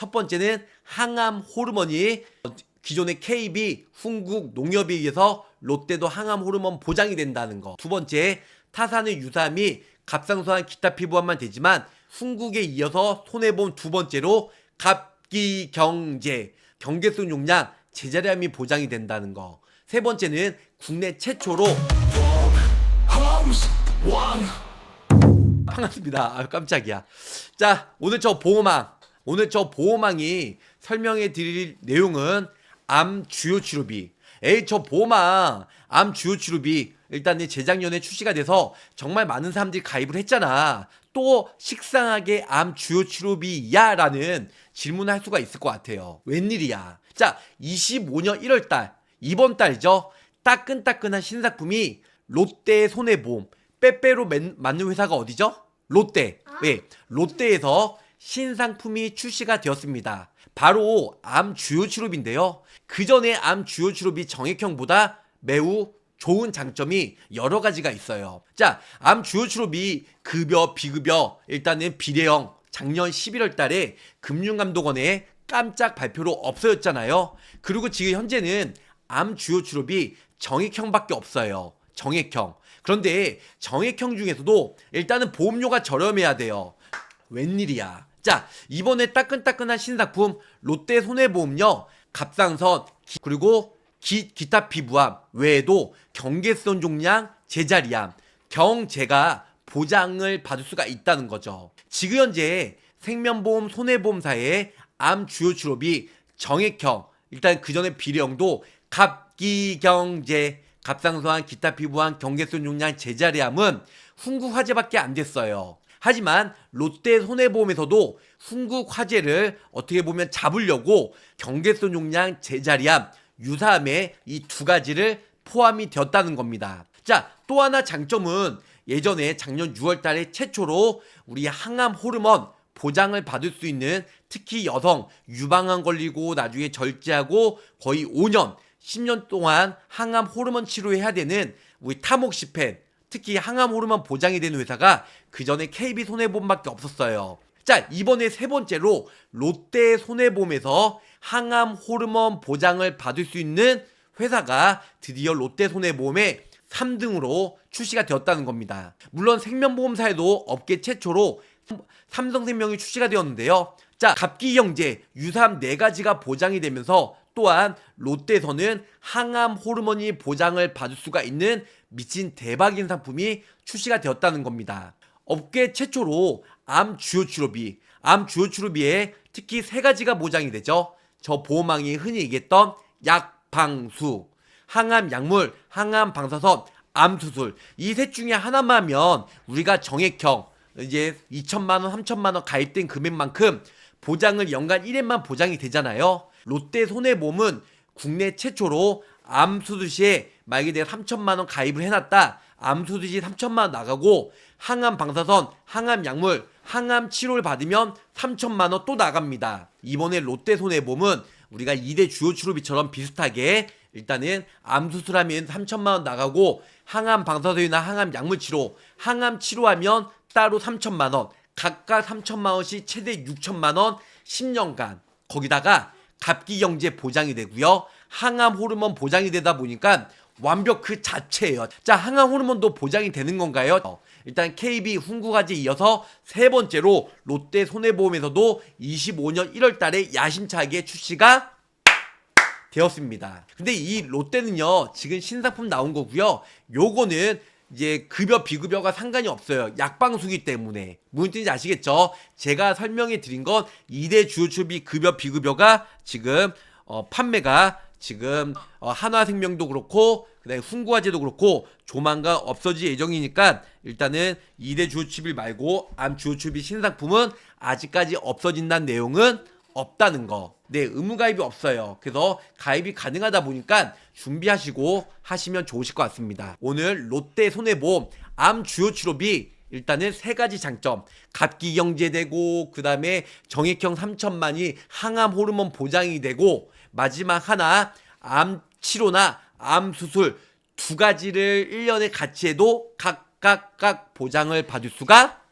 첫 번째는 항암 호르몬이 기존의 KB, 훈국, 농협에 의해서 롯데도 항암 호르몬 보장이 된다는 거. 두 번째, 타산의 유사함이 갑상선암 기타 피부암만 되지만 훈국에 이어서 손해본 두 번째로 갑기 경제, 경계성 용량, 제자리암이 보장이 된다는 거. 세 번째는 국내 최초로 반갑습니다. 아 깜짝이야. 자, 오늘 저 보호망, 오늘 저 보호망이 설명해 드릴 내용은 암 주요 치료비. 에이, 저 보호망, 암 주요 치료비. 일단 이 재작년에 출시가 돼서 정말 많은 사람들이 가입을 했잖아. 또 식상하게 암 주요 치료비야? 라는 질문을 할 수가 있을 것 같아요. 웬일이야. 자, 25년 1월달, 이번 달이죠. 따끈따끈한 신상품이 롯데 손해보험, 빼빼로 맨- 맞는 회사가 어디죠? 롯데. 네, 롯데에서 신상품이 출시가 되었습니다. 바로 암 주요 치료비인데요. 그 전에 암 주요 치료비 정액형보다 매우 좋은 장점이 여러 가지가 있어요. 자, 암 주요 치료비 급여, 비급여 일단은 비례형 작년 11월 달에 금융감독원에 깜짝 발표로 없어졌잖아요. 그리고 지금 현재는 암 주요 치료비 정액형밖에 없어요. 정액형. 그런데 정액형 중에서도 일단은 보험료가 저렴해야 돼요. 웬일이야. 자, 이번에 따끈따끈한 신상품 롯데 손해보험료 갑상선 기- 그리고 기, 기타 피부암 외에도 경계선 종양 제자리암 경제가 보장을 받을 수가 있다는 거죠. 지금 현재 생명보험 손해보험사의 암 주요 치료비 정액형 일단 그 전에 비례형도 갑기경제 갑상선암 기타 피부암 경계선 종양 제자리암은 훈국 화제밖에 안 됐어요. 하지만 롯데 손해보험에서도 훈국 화제를 어떻게 보면 잡으려고 경계선 용량 제자리암 유사암에 이두 가지를 포함이 되었다는 겁니다. 자, 또 하나 장점은 예전에 작년 6월 달에 최초로 우리 항암 호르몬 보장을 받을 수 있는 특히 여성 유방암 걸리고 나중에 절제하고 거의 5년, 10년 동안 항암 호르몬 치료해야 되는 우리 타목시펜 특히 항암 호르몬 보장이 되는 회사가 그 전에 KB 손해보험밖에 없었어요. 자, 이번에 세 번째로 롯데 손해보험에서 항암 호르몬 보장을 받을 수 있는 회사가 드디어 롯데 손해보험의 3등으로 출시가 되었다는 겁니다. 물론 생명보험사에도 업계 최초로 삼성생명이 출시가 되었는데요. 자, 갑기경제, 유사암 네 가지가 보장이 되면서 또한 롯데에서는 항암 호르몬이 보장을 받을 수가 있는 미친 대박인 상품이 출시가 되었다는 겁니다. 업계 최초로 암 주요 치료비, 암 주요 치료비에 특히 세 가지가 보장이 되죠. 저 보호망이 흔히 얘기했던 약 방수, 항암 약물, 항암 방사선, 암 수술 이 셋 중에 하나만 하면 우리가 정액형 이제 2천만 원, 3천만 원 가입된 금액만큼 보장을 연간 1회만 보장이 되잖아요. 롯데 손해보험은 국내 최초로 암 수술 시에 만약에 내가 3천만 원 가입을 해놨다. 암 수술 시 3천만 원 나가고 항암 방사선, 항암 약물, 항암 치료를 받으면 3천만 원 또 나갑니다. 이번에 롯데 손해보험은 우리가 2대 주요 치료비처럼 비슷하게 일단은 암 수술하면 3천만 원 나가고 항암 방사선이나 항암 약물 치료, 항암 치료하면 따로 3천만 원, 각각 3천만 원씩 최대 6천만 원 10년간 거기다가 갑기 경제 보장이 되고요. 항암 호르몬 보장이 되다 보니까 완벽 그 자체예요. 자, 항암 호르몬도 보장이 되는 건가요? 어, 일단 KB 훈구가지 이어서 세 번째로 롯데 손해보험에서도 25년 1월 달에 야심차게 출시가 되었습니다. 근데 이 롯데는요, 지금 신상품 나온 거고요. 요거는 이제 급여 비급여가 상관이 없어요. 약방수기 때문에. 무슨 뜻인지 아시겠죠? 제가 설명해 드린 건 2대 주요 출비 급여 비급여가 지금 어, 판매가 지금 어, 한화생명도 그렇고 그다음에 훈구화재도 그렇고 조만간 없어질 예정이니까 일단은 2대 주요 출비 말고 암 주요 출비 신상품은 아직까지 없어진다는 내용은 없다는 거. 네, 의무 가입이 없어요. 그래서 가입이 가능하다 보니까 준비하시고 하시면 좋으실 것 같습니다. 오늘 롯데 손해보험 암 주요 치료비 일단은 세 가지 장점. 갑기 경제되고 그다음에 정액형 3천만이 항암 호르몬 보장이 되고 마지막 하나 암 치료나 암 수술 두 가지를 1년에 같이 해도 각각각 보장을 받을 수가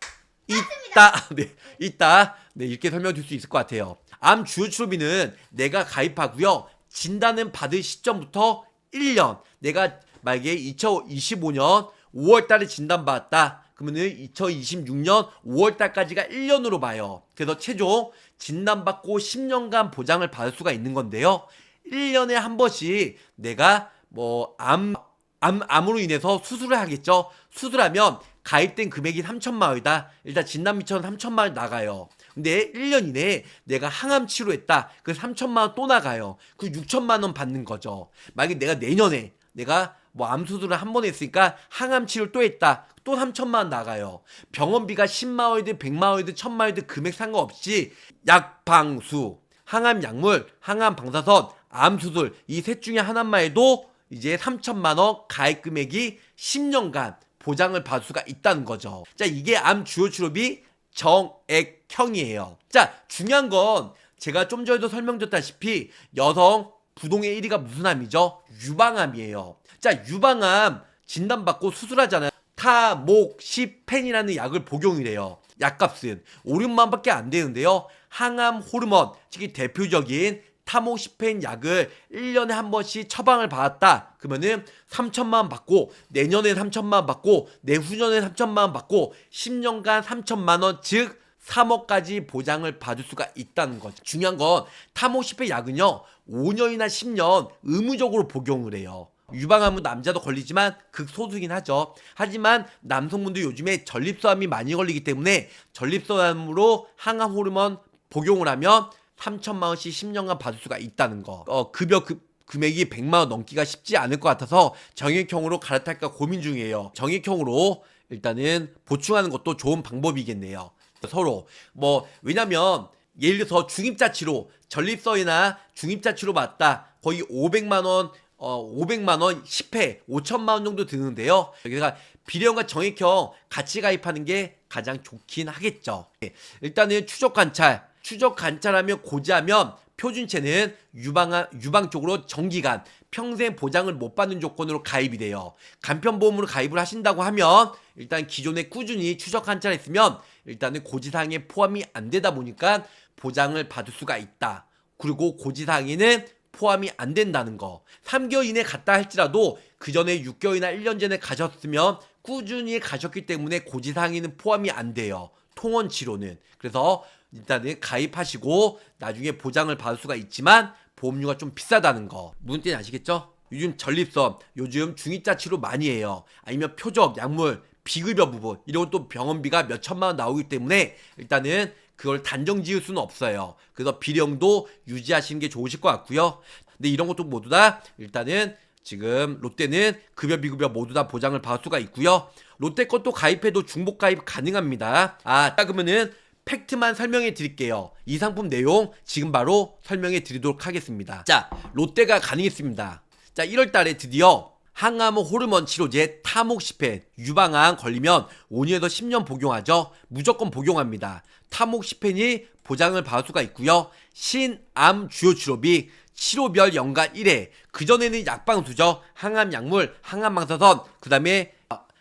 있다. 네, 있다. 네, 이렇게 설명드릴 수 있을 것 같아요. 암 주요 치료비는 내가 가입하고요. 진단은 받을 시점부터 1년. 내가 만약에 2025년 5월 달에 진단받았다. 그러면은 2026년 5월 달까지가 1년으로 봐요. 그래서 최종 진단받고 10년간 보장을 받을 수가 있는 건데요. 1년에 한 번씩 내가 뭐 암, 암, 암으로 인해서 수술을 하겠죠. 수술하면 가입된 금액이 3천만 원이다. 일단 진단비처럼 3천만 원 나가요. 근데 1년 이내에 내가 항암 치료했다. 그 3천만 원 또 나가요. 그 6천만 원 받는 거죠. 만약에 내가 내년에 내가 뭐 암 수술을 한 번 했으니까 항암 치료를 또 했다. 또 3천만 원 나가요. 병원비가 10만 원이든 100만 원이든 1000만 원이든 금액 상관없이 약방수, 항암 약물, 항암 방사선, 암 수술 이 셋 중에 하나만 해도 이제 3천만 원 가입 금액이 10년간 보장을 받을 수가 있다는 거죠. 자, 이게 암 주요 치료비 정액형이에요. 자, 중요한 건 제가 좀 전에도 설명드렸다시피 여성 부동의 1위가 무슨 암이죠? 유방암이에요. 자, 유방암 진단받고 수술하잖아요. 타목시펜이라는 약을 복용이래요. 약값은 5, 6만 원밖에 안 되는데요. 항암 호르몬, 특히 대표적인 타모시펜 약을 1년에 한 번씩 처방을 받았다. 그러면은 3천만 원 받고 내년에 3천만 원 받고 내후년에 3천만 원 받고 10년간 3천만 원 즉 3억까지 보장을 받을 수가 있다는 거죠. 중요한 건 타모시펜 약은요. 5년이나 10년 의무적으로 복용을 해요. 유방암은 남자도 걸리지만 극소수긴 하죠. 하지만 남성분들 요즘에 전립선암이 많이 걸리기 때문에 전립선암으로 항암 호르몬 복용을 하면 3천만 원씩 10년간 받을 수가 있다는 거. 어, 급여 급 금액이 100만 원 넘기가 쉽지 않을 것 같아서 정액형으로 갈아탈까 고민 중이에요. 정액형으로 일단은 보충하는 것도 좋은 방법이겠네요. 서로 뭐 왜냐면 예를 들어서 중입자 치료 전립선이나 중입자 치료 맞다 거의 500만 원 어, 500만 원 10회 5천만 원 정도 드는데요. 그러니까 비례형과 정액형 같이 가입하는 게 가장 좋긴 하겠죠. 예, 일단은 추적 관찰, 추적 관찰하면 고지하면 표준체는 유방 유방 쪽으로 정기간 평생 보장을 못 받는 조건으로 가입이 돼요. 간편보험으로 가입을 하신다고 하면 일단 기존에 꾸준히 추적 관찰했으면 일단은 고지사항에 포함이 안 되다 보니까 보장을 받을 수가 있다. 그리고 고지사항에는 포함이 안 된다는 거. 3개월 이내 갔다 할지라도 그 전에 6개월이나 1년 전에 가셨으면 꾸준히 가셨기 때문에 고지사항에는 포함이 안 돼요. 통원 치료는. 그래서 일단은 가입하시고 나중에 보장을 받을 수가 있지만 보험료가 좀 비싸다는 거. 무슨 뜻인지 아시겠죠? 요즘 전립선, 요즘 중위자 치료 많이 해요. 아니면 표적, 약물, 비급여 부분 이런 것도 병원비가 몇 천만 원 나오기 때문에 일단은 그걸 단정 지을 수는 없어요. 그래서 비령도 유지하시는 게 좋으실 것 같고요. 근데 이런 것도 모두 다 일단은 지금 롯데는 급여 비급여 모두 다 보장을 받을 수가 있고요. 롯데 것도 가입해도 중복 가입 가능합니다. 아, 딱 그러면은 팩트만 설명해 드릴게요. 이 상품 내용 지금 바로 설명해 드리도록 하겠습니다. 자, 롯데가 가능했습니다. 자, 1월 달에 드디어 항암 호르몬 치료제 타목시펜 유방암 걸리면 5년에서 10년 복용하죠. 무조건 복용합니다. 타목시펜이 보장을 받을 수가 있고요. 신암 주요 치료비 치료별 연간 1회 그전에는 약방수죠. 항암 약물, 항암 방사선 그 다음에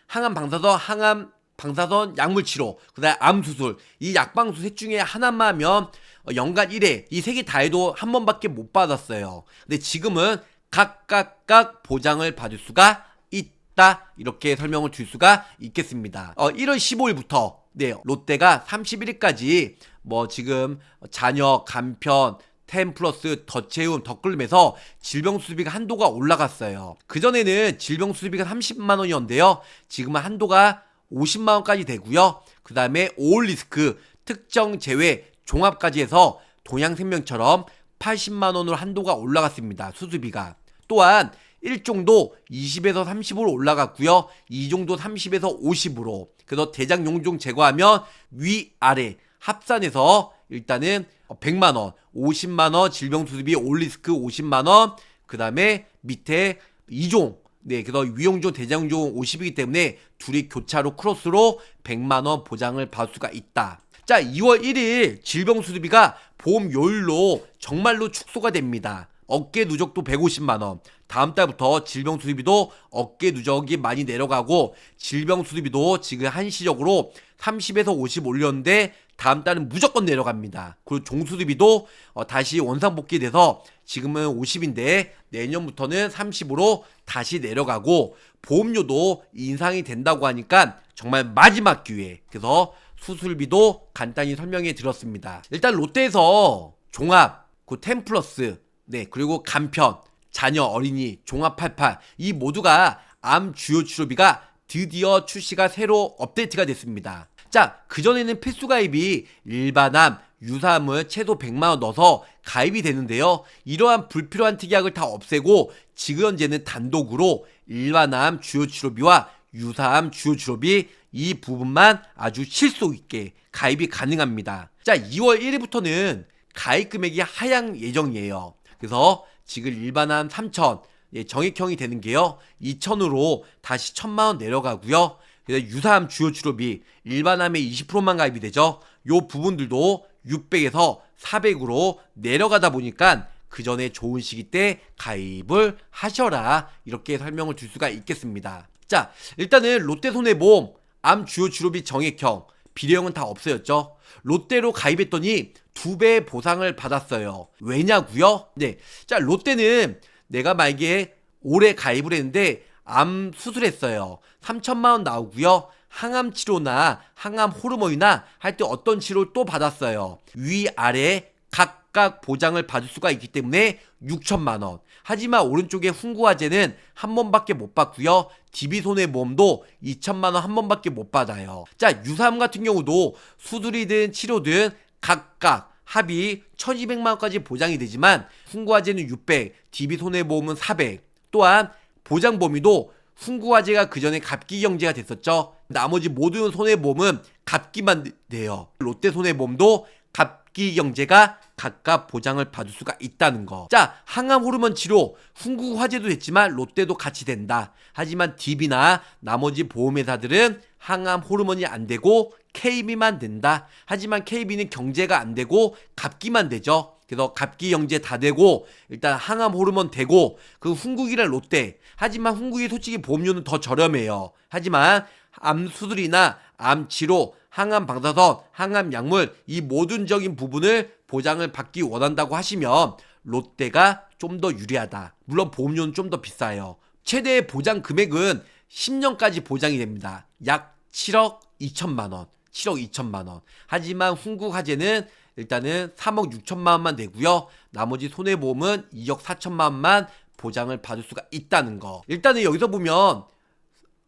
항암 방사선, 항암 방사선 약물 치료, 그다음에 암 수술 이 약방수 셋 중에 하나만 하면 연간 1회 이 세 개 다 해도 한 번밖에 못 받았어요. 근데 지금은 각각각 보장을 받을 수가 있다 이렇게 설명을 줄 수가 있겠습니다. 어, 1월 15일부터 네 롯데가 31일까지 뭐 지금 자녀 간편 템 플러스 덧채움 덧글름에서 질병 수비가 한도가 올라갔어요. 그전에는 질병 수비가 30만 원이었는데요. 지금은 한도가 50만 원까지 되고요. 그 다음에 올 리스크 특정 제외 종합까지 해서 동양생명처럼 80만 원으로 한도가 올라갔습니다. 수수비가. 또한 1종도 20에서 30으로 올라갔고요. 2종도 30에서 50으로. 그래서 대장 용종 제거하면 위 아래 합산해서 일단은 100만 원, 50만 원 질병 수수비 올리스크 50만 원. 그다음에 밑에 2종 네, 그래서 위용종, 대장종 50이기 때문에 둘이 교차로 크로스로 100만 원 보장을 받을 수가 있다. 자, 2월 1일 질병 수수비가 보험 요율로 정말로 축소가 됩니다. 어깨 누적도 150만 원. 다음 달부터 질병 수수비도 어깨 누적이 많이 내려가고 질병 수수비도 지금 한시적으로 30에서 50 올렸는데 다음 달은 무조건 내려갑니다. 그리고 종수수비도 어, 다시 원상복귀돼서 지금은 50인데 내년부터는 30으로 다시 내려가고 보험료도 인상이 된다고 하니까 정말 마지막 기회. 그래서 수술비도 간단히 설명해 드렸습니다. 일단 롯데에서 종합, 그 템플러스, 네 그리고 간편, 자녀 어린이, 종합 88 이 모두가 암 주요 치료비가 드디어 출시가 새로 업데이트가 됐습니다. 자, 그전에는 필수 가입이 일반암, 유사암을 최소 100만원 넣어서 가입이 되는데요. 이러한 불필요한 특약을 다 없애고 지금 현재는 단독으로 일반암 주요 치료비와 유사암 주요 치료비 이 부분만 아주 실속 있게 가입이 가능합니다. 자, 2월 1일부터는 가입 금액이 하향 예정이에요. 그래서 지금 일반암 3천 예, 정액형이 되는 게요. 2천으로 다시 1천만 원 내려가고요. 그래서 유사암 주요 치료비 일반암에 20%만 가입이 되죠. 요 부분들도 600에서 400으로 내려가다 보니까 그 전에 좋은 시기 때 가입을 하셔라 이렇게 설명을 줄 수가 있겠습니다. 자 일단은 롯데손해보험 암 주요 치료비 정액형 비례형은 다 없어졌죠. 롯데로 가입했더니 두 배 보상을 받았어요. 왜냐고요? 네, 자 롯데는 내가 만약에 올해 가입을 했는데 암 수술했어요. 3천만 원 나오고요. 항암 치료나 항암 호르몬이나 할 때 어떤 치료를 또 받았어요. 위 아래 각각 보장을 받을 수가 있기 때문에 6천만 원. 하지만 오른쪽에 훈구화제는 한 번밖에 못 받고요. DB 손해보험도 2천만 원 한 번밖에 못 받아요. 자, 유사암 같은 경우도 수술이든 치료든 각각 합이 1200만 원까지 보장이 되지만 훈구화제는 600, DB 손해보험은 400. 또한 보장 범위도 훈구화제가 그 전에 갑기 경제가 됐었죠. 나머지 모든 손해보험은 갑기만 돼요. 롯데 손해보험도 갑기 경제가 각각 보장을 받을 수가 있다는 거. 자, 항암 호르몬 치료 훈구화제도 됐지만 롯데도 같이 된다. 하지만 DB나 나머지 보험회사들은 항암 호르몬이 안 되고 KB만 된다. 하지만 KB는 경제가 안 되고 갑기만 되죠. 그래서 갑기 경제 다 되고 일단 항암 호르몬 되고 그 훈국이란 롯데. 하지만 훈국이 솔직히 보험료는 더 저렴해요. 하지만 암 수술이나 암 치료 항암 방사선 항암 약물 이 모든적인 부분을 보장을 받기 원한다고 하시면 롯데가 좀 더 유리하다. 물론 보험료는 좀 더 비싸요. 최대 보장 금액은 10년까지 보장이 됩니다. 약 7억 2천만 원 7억 2천만 원. 하지만 훈국 화재는 일단은 3억 6천만 원만 내고요. 나머지 손해보험은 2억 4천만 원만 보장을 받을 수가 있다는 거. 일단은 여기서 보면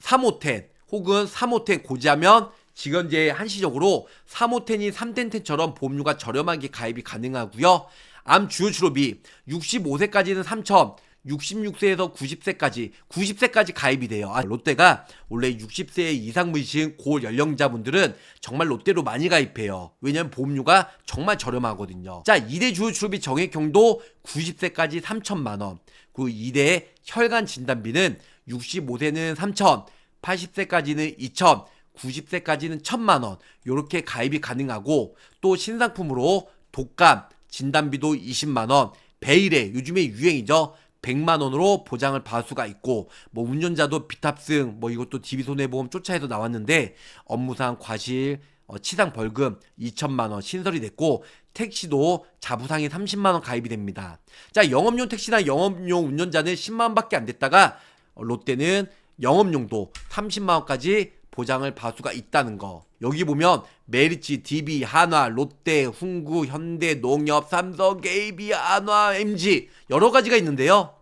3호텐 혹은 3호텐 고지하면 지금 이제 한시적으로 3호텐이 3텐텐처럼 보험료가 저렴하게 가입이 가능하고요. 암 주요 치료비 65세까지는 3천 66세에서 90세까지 90세까지 가입이 돼요. 아, 롯데가 원래 60세 이상 분이신 고 연령자분들은 정말 롯데로 많이 가입해요. 왜냐면 보험료가 정말 저렴하거든요. 자, 2대 주요 치료비 정액형도 90세까지 3천만 원. 그 2대 혈관 진단비는 65세는 3천, 80세까지는 2천, 90세까지는 1천만 원. 요렇게 가입이 가능하고 또 신상품으로 독감 진단비도 20만 원. 베일에 요즘에 유행이죠. 100만 원으로 보장을 받을 수가 있고 뭐 운전자도 비탑승 뭐 이것도 DB 손해보험 쫓아해서 나왔는데 업무상 과실 어, 치상 벌금 2천만 원 신설이 됐고 택시도 자부상이 30만 원 가입이 됩니다. 자 영업용 택시나 영업용 운전자는 10만 원밖에 안 됐다가 어, 롯데는 영업용도 30만 원까지 보장을 받을 수가 있다는 거. 여기 보면 메리츠, DB, 한화, 롯데, 훈구, 현대, 농협, 삼성, KB, 한화, MG 여러 가지가 있는데요.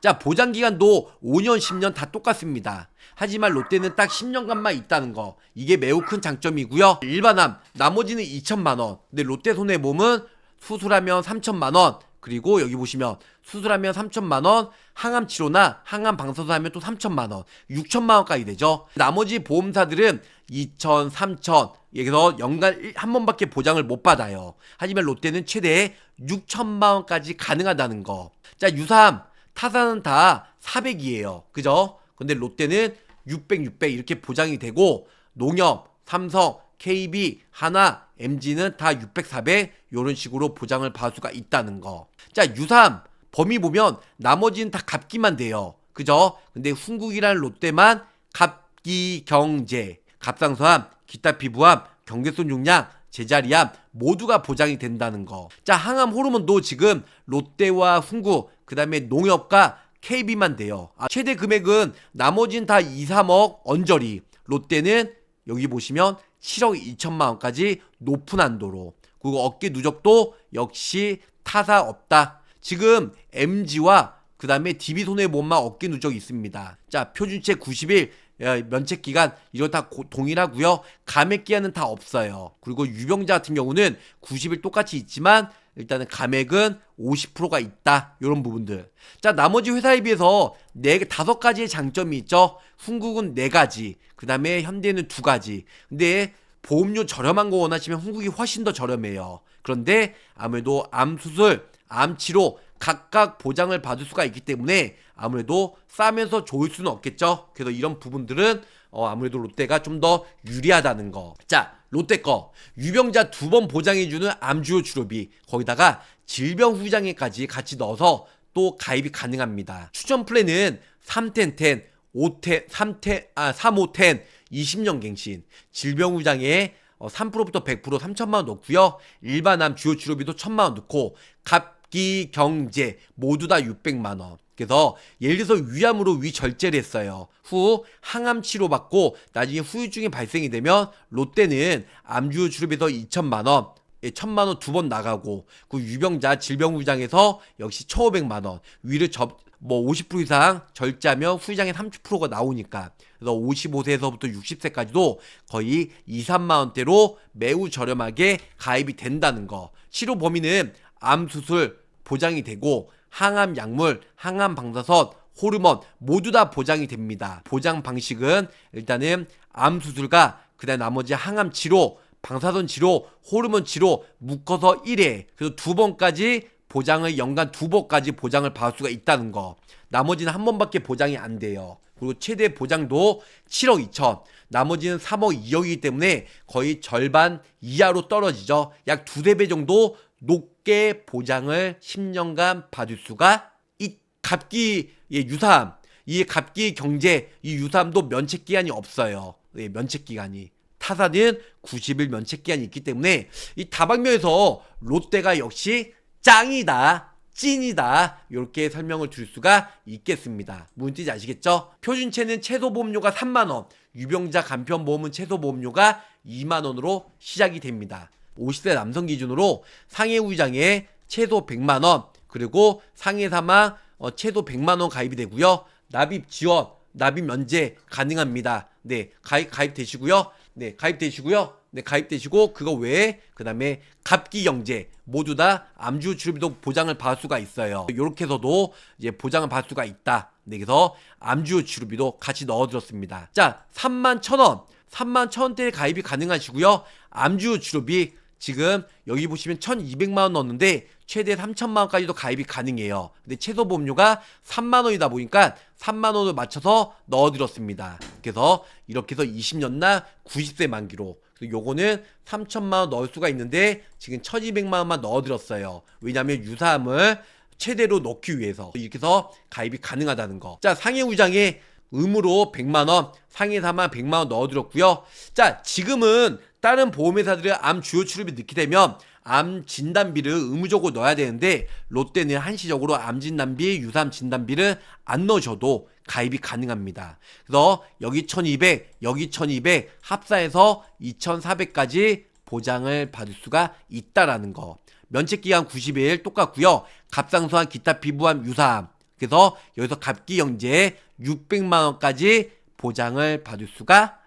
자, 보장 기간도 5년, 10년 다 똑같습니다. 하지만 롯데는 딱 10년간만 있다는 거. 이게 매우 큰 장점이고요. 일반암 나머지는 2천만 원. 근데 롯데 손해 보험은 수술하면 3천만 원. 그리고 여기 보시면 수술하면 3천만 원, 항암 치료나 항암 방사선 하면 또 3천만 원, 6천만 원까지 되죠. 나머지 보험사들은 2천, 3천, 여기서 연간 한 번밖에 보장을 못 받아요. 하지만 롯데는 최대 6천만 원까지 가능하다는 거. 자, 유사암, 타사는 다 400이에요. 그죠? 근데 롯데는 600, 600 이렇게 보장이 되고 농협, 삼성, KB, 하나, MG는 다 600, 400 이런 식으로 보장을 받을 수가 있다는 거. 자, 유삼 범위 보면 나머지는 다 갑기만 돼요. 그죠? 근데 훈국이라는 롯데만 갑기 경제, 갑상선암, 기타 피부암, 경계선 용량 제자리암 모두가 보장이 된다는 거. 자, 항암 호르몬도 지금 롯데와 훈구, 그 다음에 농협과 KB만 돼요. 아, 최대 금액은 나머지는 다 2, 3억 언저리. 롯데는 여기 보시면 7억 2천만 원까지 높은 한도로. 그리고 어깨 누적도 역시 타사 없다. 지금 MG와 그 다음에 DB 손해보험만 어깨 누적이 있습니다. 자, 표준체 90일 야, 면책 기간 이거 다 고- 동일하고요. 감액 기한은 다 없어요. 그리고 유병자 같은 경우는 90일 똑같이 있지만 일단은 감액은 50%가 있다. 이런 부분들. 자, 나머지 회사에 비해서 네 다섯 가지의 장점이 있죠. 훈국은 네 가지. 그다음에 현대는 두 가지. 근데 보험료 저렴한 거 원하시면 훈국이 훨씬 더 저렴해요. 그런데 아무래도 암 수술, 암 치료 각각 보장을 받을 수가 있기 때문에 아무래도 싸면서 좋을 수는 없겠죠. 그래서 이런 부분들은 어, 아무래도 롯데가 좀 더 유리하다는 거. 자, 롯데 거 유병자 두 번 보장해주는 암주요 치료비 거기다가 질병 후장에까지 같이 넣어서 또 가입이 가능합니다. 추천 플랜은 3텐10, 5텐, 3텐, 아, 3,5텐, 20년 갱신, 질병 후장에 어, 3%부터 100% 3천만 원 넣고요. 일반암 주요 치료비도 1천만 원 넣고 갑 기 경제 모두 다 600만 원. 그래서 예를 들어서 위암으로 위절제를 했어요. 후 항암 치료 받고 나중에 후유증이 발생이 되면 롯데는 암주요 치료비에서 2천만 원, 예, 천만 원 두 번 나가고 그 유병자 질병후장에서 역시 1,500만 원 위를 접 뭐 50% 이상 절제하면 후유장에 30%가 나오니까 그래서 55세에서부터 60세까지도 거의 2, 3만 원대로 매우 저렴하게 가입이 된다는 거. 치료 범위는 암 수술 보장이 되고 항암 약물, 항암 방사선, 호르몬 모두 다 보장이 됩니다. 보장 방식은 일단은 암 수술과 그다음 나머지 항암 치료, 방사선 치료, 호르몬 치료 묶어서 1회 그래서 두 번까지 보장을 연간 두 번까지 보장을 받을 수가 있다는 거. 나머지는 한 번밖에 보장이 안 돼요. 그리고 최대 보장도 7억 2천. 나머지는 3억 2억이기 때문에 거의 절반 이하로 떨어지죠. 약 두세 배 정도 높게 보장을 10년간 받을 수가 있. 갑기 예, 유사암. 이 갑기 경제 이 유사암도 면책 기한이 없어요. 예, 면책 기간이. 타사는 90일 면책 기한이 있기 때문에 이 다방면에서 롯데가 역시 짱이다. 찐이다. 이렇게 설명을 드릴 수가 있겠습니다. 무슨 뜻인지 아시겠죠? 표준체는 최소 보험료가 3만 원, 유병자 간편 보험은 최소 보험료가 2만 원으로 시작이 됩니다. 50세 남성 기준으로 상해 우장에 최소 100만 원, 그리고 상해 사망 어, 최소 100만 원 가입이 되고요. 납입 지원, 납입 면제 가능합니다. 네, 가입 가입되시고요. 네, 가입되시고요. 네, 가입되시고 그거 외에 그다음에 갑기 경제 모두 다 암주 치료비도 보장을 받을 수가 있어요. 이렇게 해서도 이제 보장을 받을 수가 있다. 네, 그래서 암주 치료비도 같이 넣어드렸습니다. 자, 3만 천 원, 3만 천 원대 가입이 가능하시고요. 암주 치료비 지금 여기 보시면 1,200만 원 넣었는데 최대 3천만 원까지도 가입이 가능해요. 근데 최소 보험료가 3만 원이다 보니까 3만 원을 맞춰서 넣어드렸습니다. 그래서 이렇게 해서 20년나 90세 만기로 그래서 요거는 3천만 원 넣을 수가 있는데 지금 1,200만 원만 넣어드렸어요. 왜냐하면 유사함을 최대로 넣기 위해서 이렇게 해서 가입이 가능하다는 거. 자 상해 우장에 의무로 100만 원, 상해 사만 100만 원 넣어드렸고요. 자 지금은 다른 보험회사들의 암 주요 치료비 넣게 되면 암 진단비를 의무적으로 넣어야 되는데 롯데는 한시적으로 암 진단비, 유사암 진단비를 안 넣으셔도 가입이 가능합니다. 그래서 여기 1200, 여기 1200 합사해서 2400까지 보장을 받을 수가 있다라는 거. 면책 기간 90일 똑같고요. 갑상선암, 기타 피부암, 유사암. 그래서 여기서 갑기영재 600만 원까지 보장을 받을 수가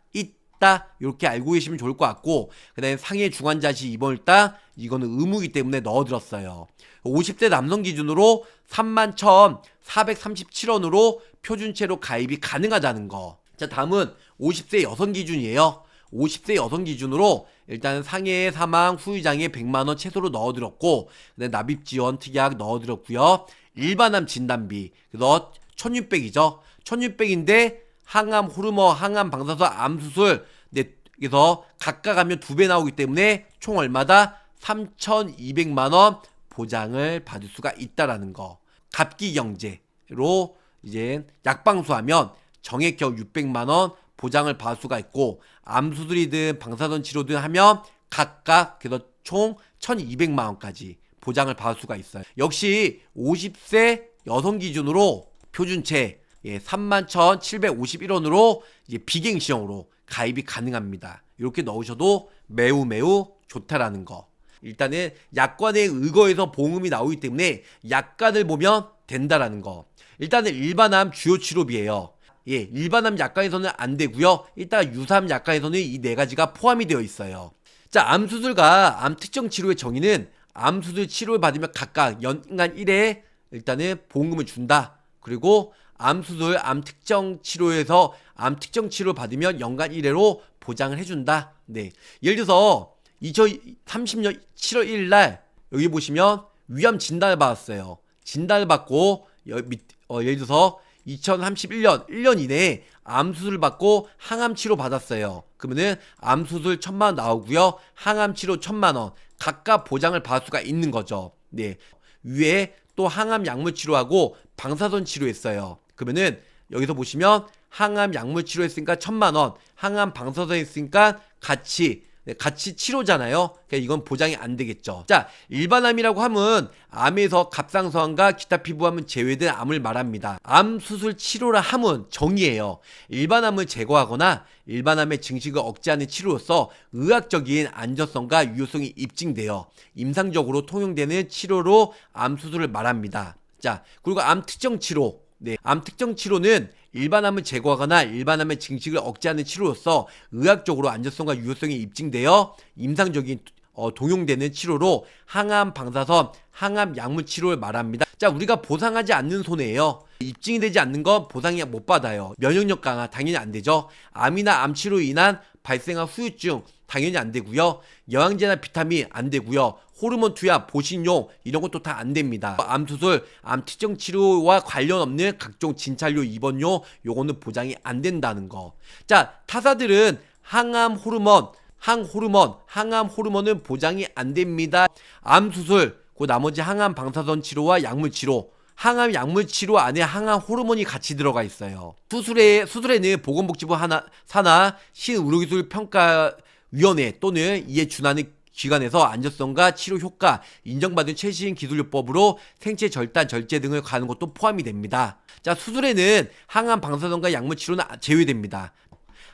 있다. 이렇게 알고 계시면 좋을 것 같고 그다음에 상해 중환자실 입원을 따 이거는 의무이기 때문에 넣어들었어요. 50대 남성 기준으로 3만 1,437원으로 표준체로 가입이 가능하다는 거. 자 다음은 50세 여성 기준이에요. 50세 여성 기준으로 일단 상해 사망 후유장에 100만 원 최소로 넣어들었고 그다음에 납입 지원 특약 넣어들었고요. 일반암 진단비 그래서 1600이죠. 1600인데 항암 호르몬, 항암 방사선, 암 수술 네, 그래서 각각 하면 두 배 나오기 때문에 총 얼마다 3,200만 원 보장을 받을 수가 있다라는 거. 갑기 경제로 이제 약방수하면 정액 겨우 600만 원 보장을 받을 수가 있고 암 수술이든 방사선 치료든 하면 각각 그래서 총 1200만 원까지 보장을 받을 수가 있어요. 역시 50세 여성 기준으로 표준체 예, 31,751원으로 이제 비갱 시형으로 가입이 가능합니다. 이렇게 넣으셔도 매우 매우 좋다라는 거. 일단은 약관에 의거해서 보험이 나오기 때문에 약관을 보면 된다라는 거. 일단은 일반암 주요 치료비예요. 예, 일반암 약관에서는 안 되고요. 일단 유사암 약관에서는 이 네 가지가 포함이 되어 있어요. 자, 암 수술과 암 특정 치료의 정의는 암 수술 치료를 받으면 각각 연간 1회 일단은 보험금을 준다. 그리고 암 수술, 암 특정 치료에서 암 특정 치료 받으면 연간 1회로 보장을 해준다. 네. 예를 들어서 2030년 7월 1일 날 여기 보시면 위암 진단을 받았어요. 진단을 받고 여, 밑, 어, 예를 들어서 2031년 1년 이내에 암 수술 받고 항암 치료 받았어요. 그러면은 암 수술 천만 원 나오고요. 항암 치료 천만 원 각각 보장을 받을 수가 있는 거죠. 네. 위에 또 항암 약물 치료하고 방사선 치료했어요. 그러면은 여기서 보시면 항암 약물 치료했으니까 천만 원, 항암 방사선 했으니까 같이 네, 같이 치료잖아요. 그러니까 이건 보장이 안 되겠죠. 자, 일반암이라고 하면 암에서 갑상선과 기타 피부암은 제외된 암을 말합니다. 암 수술 치료라 함은 정의예요. 일반암을 제거하거나 일반암의 증식을 억제하는 치료로서 의학적인 안전성과 유효성이 입증되어 임상적으로 통용되는 치료로 암 수술을 말합니다. 자, 그리고 암 특정 치료. 네, 암 특정 치료는 일반암을 제거하거나 일반암의 증식을 억제하는 치료로서 의학적으로 안전성과 유효성이 입증되어 임상적인 어, 동용되는 치료로 항암 방사선, 항암 약물 치료를 말합니다. 자, 우리가 보상하지 않는 손해예요. 입증이 되지 않는 건 보상이 못 받아요. 면역력 강화 당연히 안 되죠. 암이나 암 치료로 인한 발생한 후유증 당연히 안 되고요. 영양제나 비타민 안 되고요. 호르몬 투약, 보신용 이런 것도 다 안 됩니다. 암 수술, 암 특정 치료와 관련 없는 각종 진찰료, 입원료 요거는 보장이 안 된다는 거. 자, 타사들은 항암 호르몬, 항호르몬, 항암 호르몬은 보장이 안 됩니다. 암 수술, 그 나머지 항암 방사선 치료와 약물 치료 항암 약물 치료 안에 항암 호르몬이 같이 들어가 있어요. 수술에 수술에는 보건복지부 하나 산하 신의료기술 평가 위원회 또는 이에 준하는 기관에서 안전성과 치료 효과 인정받은 최신 기술요법으로 생체 절단 절제 등을 가는 것도 포함이 됩니다. 자 수술에는 항암 방사선과 약물 치료는 제외됩니다.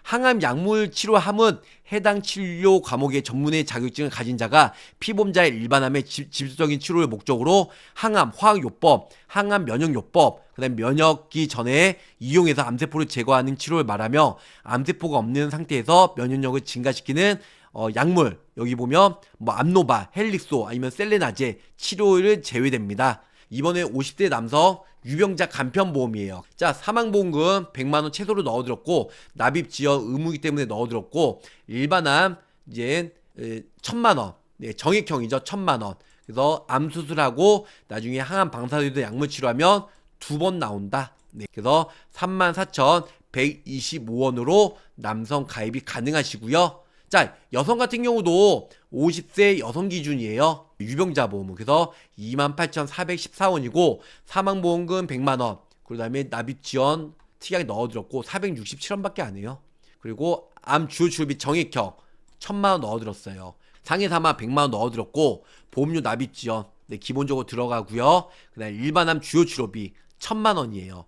항암 약물 치료함은 해당 치료 과목의 전문의 자격증을 가진 자가 피보험자의 일반암의 집- 집중적인 치료를 목적으로 항암 화학요법, 항암 면역요법, 그다음 면역기 전에 이용해서 암세포를 제거하는 치료를 말하며 암세포가 없는 상태에서 면역력을 증가시키는 어, 약물 여기 보면 뭐 암노바, 헬릭소 아니면 셀레나제 치료를 제외됩니다. 이번에 50대 남성 유병자 간편보험이에요. 자, 사망보험금 100만원 최소로 넣어들었고, 납입지연 의무이기 때문에 넣어들었고, 일반암, 이제, 에, 천만원. 네, 정액형이죠. 천만원. 그래서 암 수술하고, 나중에 항암 방사선도 약물 치료하면 두 번 나온다. 네, 그래서 34,125원으로 남성 가입이 가능하시고요. 자, 여성 같은 경우도 50세 여성 기준이에요. 유병자 보험은. 그래서 28,414원이고, 사망보험금 100만원. 그 다음에 납입 지원 특이하게 넣어들었고, 467원밖에 안 해요. 그리고 암 주요 치료비 정액형 1000만원 넣어들었어요. 상해 사망 100만원 넣어들었고, 보험료 납입 지원 네, 기본적으로 들어가고요. 그 다음에 일반암 주요 치료비 1000만원이에요.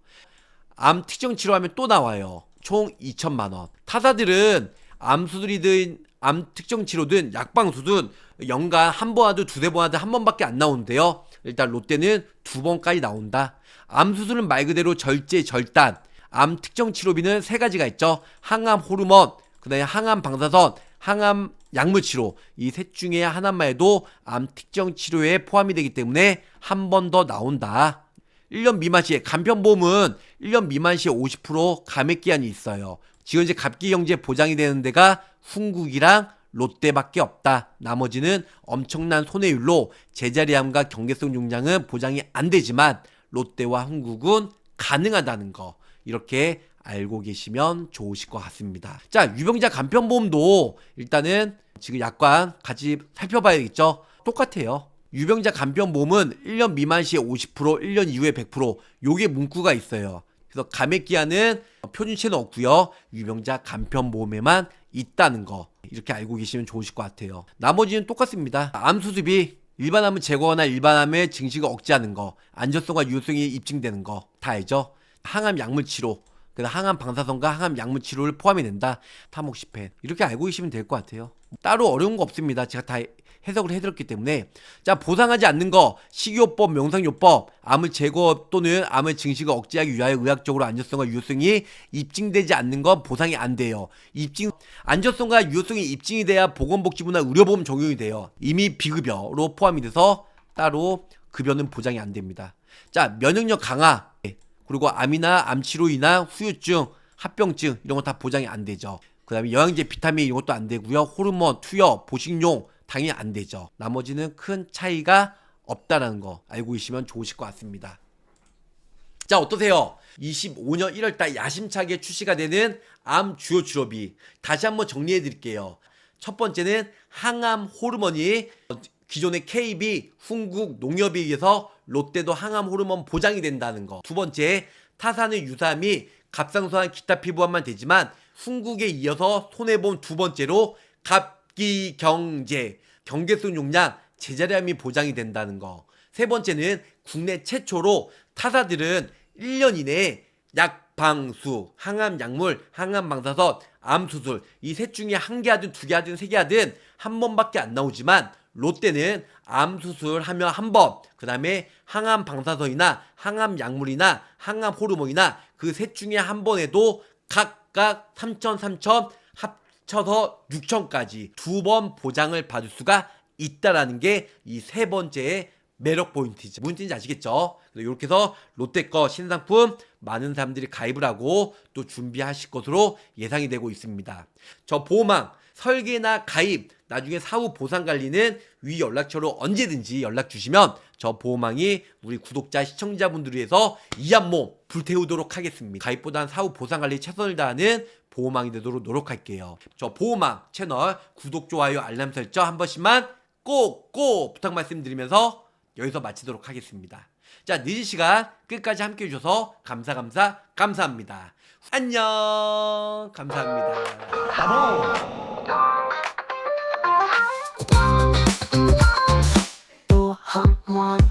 암 특정 치료하면 또 나와요. 총 2천만 원. 타사들은 암 수술이든 암 특정 치료든 약방수든 연간 한 번 하든 두세 번 하든 한 번밖에 안 나오는데요. 일단 롯데는 두 번까지 나온다. 암 수술은 말 그대로 절제 절단. 암 특정 치료비는 세 가지가 있죠. 항암 호르몬, 그다음에 항암 방사선, 항암 약물 치료 이 셋 중에 하나만 해도 암 특정 치료에 포함이 되기 때문에 한 번 더 나온다. 1년 미만 시에 간편보험은 1년 미만 시에 50% 감액 기한이 있어요. 지금 이제 갑기경제 보장이 되는 데가 훈국이랑 롯데밖에 없다. 나머지는 엄청난 손해율로 제자리암과 경계성 용량은 보장이 안 되지만 롯데와 훈국은 가능하다는 거 이렇게 알고 계시면 좋으실 것 같습니다. 자 유병자 간편보험도 일단은 지금 약관 같이 살펴봐야겠죠. 똑같아요. 유병자 간편보험은 1년 미만 시에 50%, 1년 이후에 100% 요게 문구가 있어요. 그래서 감액 기한은 표준치는 없고요. 유병자 간편보험에만 있다는 거 이렇게 알고 계시면 좋으실 것 같아요. 나머지는 똑같습니다. 암 수습이 일반암을 제거하거나 일반암의 증식을 억제하는 거, 안전성과 유효성이 입증되는 거 다 알죠? 항암 약물 치료, 그다음 항암 방사선과 항암 약물 치료를 포함이 된다. 타목시펜 이렇게 알고 계시면 될 것 같아요. 따로 어려운 거 없습니다. 제가 다 해석을 해드렸기 때문에 자 보상하지 않는 거 식이요법, 명상요법, 암을 제거 또는 암을 증식을 억제하기 위하여 의학적으로 안전성과 유효성이 입증되지 않는 건 보상이 안 돼요. 입증 안전성과 유효성이 입증이 돼야 보건복지부나 의료보험 적용이 돼요. 이미 비급여로 포함이 돼서 따로 급여는 보장이 안 됩니다. 자 면역력 강화 그리고 암이나 암치료이나 후유증, 합병증 이런 거 다 보장이 안 되죠. 그 다음에 영양제, 비타민 이런 것도 안 되고요. 호르몬, 투여, 보식용 당연히 안 되죠. 나머지는 큰 차이가 없다라는 거 알고 계시면 좋으실 것 같습니다. 자 어떠세요? 25년 1월달 야심차게 출시가 되는 암 주요 치료비 다시 한번 정리해 드릴게요. 첫 번째는 항암 호르몬이 기존의 KB, 훈국, 농협에 의해서 롯데도 항암 호르몬 보장이 된다는 거. 두 번째 타산의 유사함이 갑상선암 기타 피부암만 되지만 훈국에 이어서 손해본 두 번째로 갑 기 경제 경계성 용량 제자리암이 보장이 된다는 거. 세 번째는 국내 최초로 타사들은 1년 이내에 약방수, 항암 약물, 항암 방사선, 암 수술 이 셋 중에 한 개 하든 두 개 하든 세 개 하든 한 번밖에 안 나오지만 롯데는 암 수술 하면 한 번, 그 다음에 항암 방사선이나 항암 약물이나 항암 호르몬이나 그 셋 중에 한 번에도 각각 3천, 3천 합 쳐서 6천까지 두 번 보장을 받을 수가 있다라는 게 이 세 번째의 매력 포인트지. 뜻인지 아시겠죠? 이렇게 해서 롯데 거 신상품 많은 사람들이 가입을 하고 또 준비하실 것으로 예상이 되고 있습니다. 저 보호망 설계나 가입 나중에 사후 보상 관리는 위 연락처로 언제든지 연락 주시면 저 보호망이 우리 구독자 시청자분들을 위해서 이한몸 불태우도록 하겠습니다. 가입보단 사후 보상 관리 최선을 다하는 보호망이 되도록 노력할게요. 저 보호망 채널 구독, 좋아요, 알람 설정 한 번씩만 꼭꼭 부탁 말씀드리면서 여기서 마치도록 하겠습니다. 자, 늦은 시간 끝까지 함께 해주셔서 감사, 감사, 감사합니다. 안녕! 감사합니다. 또 한